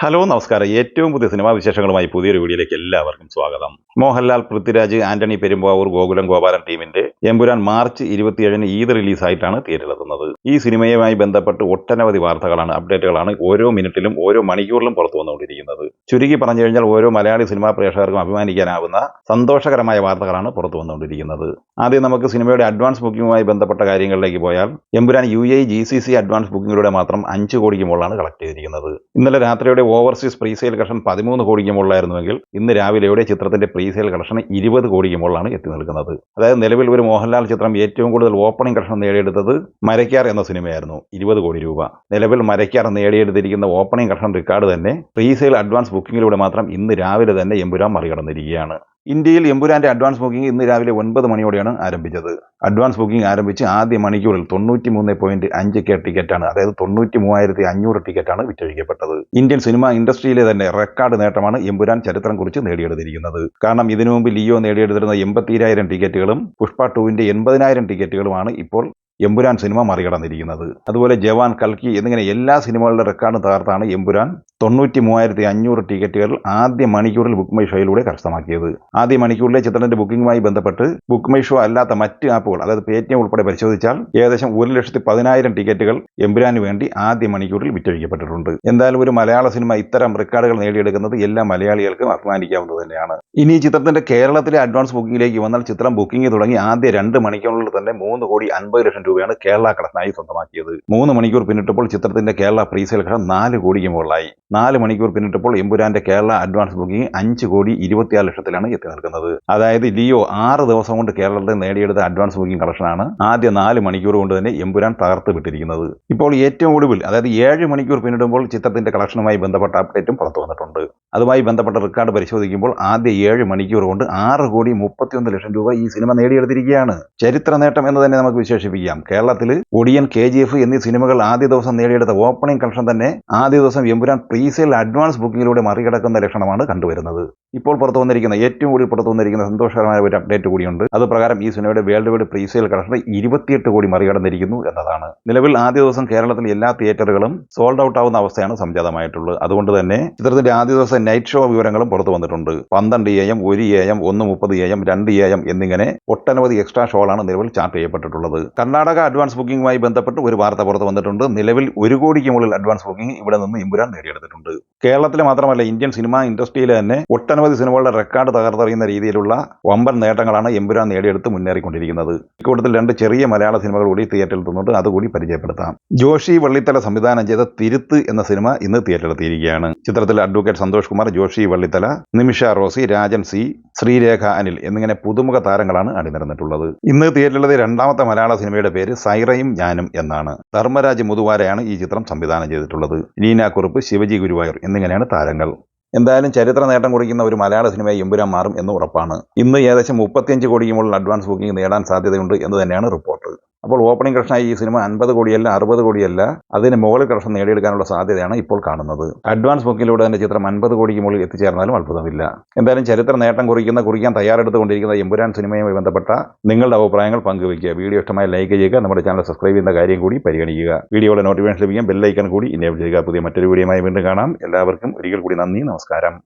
Hello നമസ്കാരം. ഏറ്റവും പുതിയ സിനിമാ വിശേഷങ്ങളുമായി പുതിയൊരു വീഡിയോയിലേക്ക് എല്ലാവർക്കും സ്വാഗതം. മോഹൻലാൽ പൃഥ്വിരാജ് ആന്റണി പെരുമ്പാവൂർ ഗോകുലം ഗോപാലൻ ടീമിന്റെ എമ്പുരാൻ മാർച്ച് ഇരുപത്തിയേഴിന് ഈദ് റിലീസായിട്ടാണ് തിയേറ്ററിലെത്തുന്നത്. ഈ സിനിമയുമായി ബന്ധപ്പെട്ട് ഒട്ടനവധി വാർത്തകളാണ് അപ്ഡേറ്റുകളാണ് ഓരോ മിനിറ്റിലും ഓരോ മണിക്കൂറിലും പുറത്തു വന്നുകൊണ്ടിരിക്കുന്നത്. ചുരുക്കി പറഞ്ഞു കഴിഞ്ഞാൽ ഓരോ മലയാളി സിനിമാ പ്രേക്ഷകർക്കും അഭിമാനിക്കാനാവുന്ന സന്തോഷകരമായ വാർത്തകളാണ് പുറത്തു വന്നുകൊണ്ടിരിക്കുന്നത്. ആദ്യം നമുക്ക് സിനിമയുടെ അഡ്വാൻസ് ബുക്കിംഗുമായി ബന്ധപ്പെട്ട കാര്യങ്ങളിലേക്ക് പോയാൽ Empuraan U A G C C advance ബുക്കിങ്ങിലൂടെ മാത്രം അഞ്ച് കോടിക്ക് മുകളിലാണ് കളക്ട് ചെയ്തിരിക്കുന്നത്. ഇന്നലെ രാത്രിയുടെ ഓവർസീസ് പ്രീസെയിൽ കളക്ഷൻ പതിമൂന്ന് കോടിക്ക് മുകളിലായിരുന്നുവെങ്കിൽ ഇന്ന് രാവിലെയോടെ ചിത്രത്തിന്റെ പ്രീസെയിൽ കളക്ഷൻ ഇരുപത് കോടിക്ക് മുകളിലാണ് എത്തി നിൽക്കുന്നത്. അതായത് നിലവിൽ ഒരു മോഹൻലാൽ ചിത്രം ഏറ്റവും കൂടുതൽ ഓപ്പണിംഗ് കളക്ഷൻ നേടിയെടുത്തത് മരയ്ക്കാർ എന്ന സിനിമയായിരുന്നു ഇരുപത് കോടി രൂപ. നിലവിൽ മരയ്ക്കാർ നേടിയെടുത്തിരിക്കുന്ന ഓപ്പണിംഗ് കളക്ഷൻ റെക്കോർഡ് തന്നെ പ്രീസെയിൽ അഡ്വാൻസ് ബുക്കിംഗിലൂടെ മാത്രം ഇന്ന് രാവിലെ തന്നെ എമ്പുരാൻ മറികടന്നിരിക്കുകയാണ്. ഇന്ത്യയിൽ എമ്പുരാന്റെ അഡ്വാൻസ് ബുക്കിംഗ് ഇന്ന് രാവിലെ ഒൻപത് മണിയോടെയാണ് ആരംഭിച്ചത്. അഡ്വാൻസ് ബുക്കിംഗ് ആരംഭിച്ച് ആദ്യ മണിക്കൂറിൽ തൊണ്ണൂറ്റി മൂന്ന് പോയിന്റ് അഞ്ച് കെ ടിക്കറ്റാണ് അതായത് തൊണ്ണൂറ്റി മൂവായിരത്തി അഞ്ഞൂറ് ടിക്കറ്റാണ് വിറ്റഴിക്കപ്പെട്ടത്. ഇന്ത്യൻ സിനിമ ഇൻഡസ്ട്രിയിലെ തന്നെ റെക്കോർഡ് നേട്ടമാണ് എമ്പുരാൻ ചരിത്രം കുറിച്ച് നേടിയെടുത്തിരിക്കുന്നത്. കാരണം ഇതിനു മുമ്പ് ലിയോ നേടിയെടുത്തിരുന്ന എൺപത്തിരായിരം ടിക്കറ്റുകളും പുഷ്പ ടുവിന്റെ എൺപതിനായിരം ടിക്കറ്റുകളുമാണ് ഇപ്പോൾ എമ്പുരാൻ സിനിമ മറികടന്നിരിക്കുന്നത്. അതുപോലെ ജവാൻ കൽക്കി എന്നിങ്ങനെ എല്ലാ സിനിമകളുടെ റെക്കോർഡും തകർത്താണ് എമ്പുരാൻ. തൊണ്ണൂറ്റി മൂവായിരത്തി അഞ്ഞൂറ് ടിക്കറ്റുകൾ ആദ്യ മണിക്കൂറിൽ ബുക്ക് മൈ ഷോയിലൂടെ കരസ്ഥമാക്കിയത്. ആദ്യ മണിക്കൂറിലെ ചിത്രത്തിന്റെ ബുക്കിംഗുമായി ബന്ധപ്പെട്ട് ബുക്ക് മൈ ഷോ അല്ലാത്ത മറ്റ് ആപ്പുകൾ അതായത് പേറ്റിയം ഉൾപ്പെടെ പരിശോധിച്ചാൽ ഏകദേശം ഒരു ലക്ഷത്തി പതിനായിരം ടിക്കറ്റുകൾ എമ്പുരാന് വേണ്ടി ആദ്യ മണിക്കൂറിൽ വിറ്റഴിക്കപ്പെട്ടിട്ടുണ്ട്. എന്തായാലും ഒരു മലയാള സിനിമ ഇത്തരം റെക്കോർഡുകൾ നേടിയെടുക്കുന്നത് എല്ലാ മലയാളികൾക്കും അഭിമാനിക്കാവുന്നത് തന്നെയാണ്. ഇനി ചിത്രത്തിന്റെ കേരളത്തിലെ അഡ്വാൻസ് ബുക്കിംഗിലേക്ക് വന്നാൽ ചിത്രം ബുക്കിംഗ് തുടങ്ങി ആദ്യ രണ്ട് മണിക്കൂറിൽ തന്നെ മൂന്ന് കോടി അൻപത് ലക്ഷം രൂപയാണ് കേരള കടനായി സ്വന്തമാക്കിയത്. മൂന്ന് മണിക്കൂർ പിന്നിട്ടപ്പോൾ ചിത്രത്തിന്റെ കേരള പ്രീസെയിൽ കളക്ഷൻ നാല് കോടിക്ക് മുകളിലായി. നാല് മണിക്കൂർ പിന്നിട്ടപ്പോൾ എമ്പുരാന്റെ കേരള അഡ്വാൻസ് ബുക്കിംഗ് അഞ്ച് കോടി ഇരുപത്തിയാറ് ലക്ഷത്തിലാണ് എത്തി നിൽക്കുന്നത്. അതായത് ലിയോ ആറ് ദിവസം കൊണ്ട് കേരളത്തിൽ നേടിയെടുത്ത അഡ്വാൻസ് ബുക്കിംഗ് കളക്ഷനാണ് ആദ്യ നാല് മണിക്കൂർ കൊണ്ട് തന്നെ എമ്പുരാൻ തകർത്ത് വിട്ടിരിക്കുന്നത്. ഇപ്പോൾ ഏറ്റവും ഒടുവിൽ അതായത് ഏഴ് മണിക്കൂർ പിന്നിടുമ്പോൾ ചിത്രത്തിന്റെ കളക്ഷനുമായി ബന്ധപ്പെട്ട അപ്ഡേറ്റും പുറത്തു വന്നിട്ടുണ്ട്. അതുമായി ബന്ധപ്പെട്ട റെക്കോർഡ് പരിശോധിക്കുമ്പോൾ ആദ്യ ഏഴ് മണിക്കൂർ കൊണ്ട് ആറ് കോടി മുപ്പത്തിയൊന്ന് ലക്ഷം രൂപ ഈ സിനിമ നേടിയെടുത്തിരിക്കുകയാണ്. ചരിത്ര നേട്ടം എന്ന് തന്നെ നമുക്ക് വിശേഷിപ്പിക്കാം. കേരളത്തിൽ ഒടിയൻ കെ ജി എഫ് എന്നീ സിനിമകൾ ആദ്യ ദിവസം നേടിയെടുത്ത ഓപ്പണിംഗ് കളക്ഷൻ തന്നെ ആദ്യ ദിവസം എമ്പുരാൻ പ്രീസെയിൽ അഡ്വാൻസ് ബുക്കിങ്ങിലൂടെ മറികടക്കുന്ന ലക്ഷണമാണ് കണ്ടുവരുന്നത്. ഇപ്പോൾ പുറത്തു വന്നിരിക്കുന്ന ഏറ്റവും കൂടുതൽ പുറത്തു വന്നിരിക്കുന്ന സന്തോഷകരമായ ഒരു അപ്ഡേറ്റ് കൂടിയുണ്ട്. അത് പ്രകാരം ഈ സിനിമയുടെ വേൾഡ് വൈഡ് പ്രീസെയിൽ കളക്ഷൻ ഇരുപത്തിയെട്ട് കോടി മറികടന്നിരിക്കുന്നു എന്നതാണ്. നിലവിൽ ആദ്യ ദിവസം കേരളത്തിൽ എല്ലാ തിയേറ്ററുകളും സോൾഡ് ഔട്ട് ആവുന്ന അവസ്ഥയാണ് സംജാതമായിട്ടുള്ളത്. അതുകൊണ്ട് തന്നെ ചിത്രത്തിന്റെ ആദ്യ ദിവസം നൈറ്റ് ഷോ വിവരങ്ങളും പുറത്തു വന്നിട്ടുണ്ട്. പന്ത്രണ്ട് എ എം ഒരു എ എം ഒന്ന് മുപ്പത് എ എം രണ്ട് എ എം എന്നിങ്ങനെ ഒട്ടനവധി എക്സ്ട്രാ ഷോകളാണ് നിലവിൽ ചാർട്ട് ചെയ്യപ്പെട്ടിട്ടുള്ളത്. കർണാടക അഡ്വാൻസ് ബുക്കിംഗുമായി ബന്ധപ്പെട്ട് ഒരു വാർത്ത പുറത്തു വന്നിട്ടുണ്ട്. നിലവിൽ ഒരു കോടിക്ക് മുകളിൽ അഡ്വാൻസ് ബുക്കിംഗ് ഇവിടെ നിന്ന് ഇമ്പുരാൻ നേടിയെടുത്തിട്ടുണ്ട്. കേരളത്തിലെ മാത്രമല്ല ഇന്ത്യൻ സിനിമാ ഇൻഡസ്ട്രിയിലെ തന്നെ ഒട്ടനവധി സിനിമകളുടെ റെക്കോർഡ് തകർത്തറിയുന്ന രീതിയിലുള്ള വമ്പൻ നേട്ടങ്ങളാണ് എമ്പുരാൻ നേടിയെടുത്ത് മുന്നേറിക്കൊണ്ടിരിക്കുന്നത്. ഇക്കൂട്ടത്തിൽ രണ്ട് ചെറിയ മലയാള സിനിമകൾ കൂടി തിയേറ്ററിൽ എത്തുന്നുണ്ട് അതുകൂടി പരിചയപ്പെടുത്താം. ജോഷി വള്ളിത്തല സംവിധാനം ചെയ്ത തിരുത്ത് എന്ന സിനിമ ഇന്ന് തിയേറ്ററിലെത്തിയിരിക്കുകയാണ് ചിത്രത്തിൽ advocate Santhosh Kumar Joshi Vallithala Nimisha Rosy Rajan C Sreerekha Anil എന്നിങ്ങനെ പുതുമുഖ താരങ്ങളാണ് അണിനിരന്നിട്ടുള്ളത്. ഇന്ന് തിയേറ്ററിലെ രണ്ടാമത്തെ മലയാള സിനിമയുടെ പേര് സൈറയും ഞാനും എന്നാണ്. ധർമ്മരാജ് മുതുവാരയാണ് ഈ ചിത്രം സംവിധാനം ചെയ്തിട്ടുള്ളത്. ലീന കുറുപ്പ് ശിവജി ഗുരുവായൂർ എന്നിങ്ങനെയാണ് താരങ്ങൾ. എന്തായാലും ചരിത്ര നേട്ടം കുറിക്കുന്ന ഒരു മലയാള സിനിമയെ എമ്പുരാൻ മാറും എന്ന് ഉറപ്പാണ്. ഇന്ന് ഏകദേശം മുപ്പത്തിയഞ്ച് കോടിക്ക് മുകളിൽ അഡ്വാൻസ് ബുക്കിംഗ് നേടാൻ സാധ്യതയുണ്ട് എന്ന് തന്നെയാണ് റിപ്പോർട്ട് അപ്പോൾ ഓപ്പണിംഗ് കളക്ഷനായി ഈ സിനിമ അൻപത് കോടിയല്ല അറുപത് കോടിയല്ല അതിന് മുകളിൽ കളക്ഷൻ നേടിയെടുക്കാനുള്ള സാധ്യതയാണ് ഇപ്പോൾ കാണുന്നത്. അഡ്വാൻസ് ബുക്കിലൂടെ തന്നെ ചിത്രം അൻപത് കോടിക്ക് മുകളിൽ എത്തിച്ചേർന്നാലും അത്ഭുതമില്ല. എന്തായാലും ചരിത്ര നേട്ടം കുറിക്കുന്ന കുറിക്കാൻ തയ്യാറെടുത്തുകൊണ്ടിരിക്കുന്ന എമ്പുരാൻ സിനിമയുമായി ബന്ധപ്പെട്ട നിങ്ങളുടെ അഭിപ്രായങ്ങൾ പങ്കുവയ്ക്കുക. വീഡിയോ ഇഷ്ടമായി ലൈക്ക് ചെയ്യുക നമ്മുടെ ചാനൽ സബ്സ്ക്രൈബ് ചെയ്യുന്ന കാര്യം കൂടി പരിഗണിക്കുക. വീഡിയോയുടെ നോട്ടിഫിക്കേഷൻ ലഭിക്കാൻ ബെല്ലൈക്കൺ കൂടി ഇനേബിൾ ചെയ്യുക. പുതിയ മറ്റൊരു വീഡിയോയുമായി വീണ്ടും കാണാം. എല്ലാവർക്കും ഒരിക്കൽ കൂടി നന്ദി നമസ്കാരം.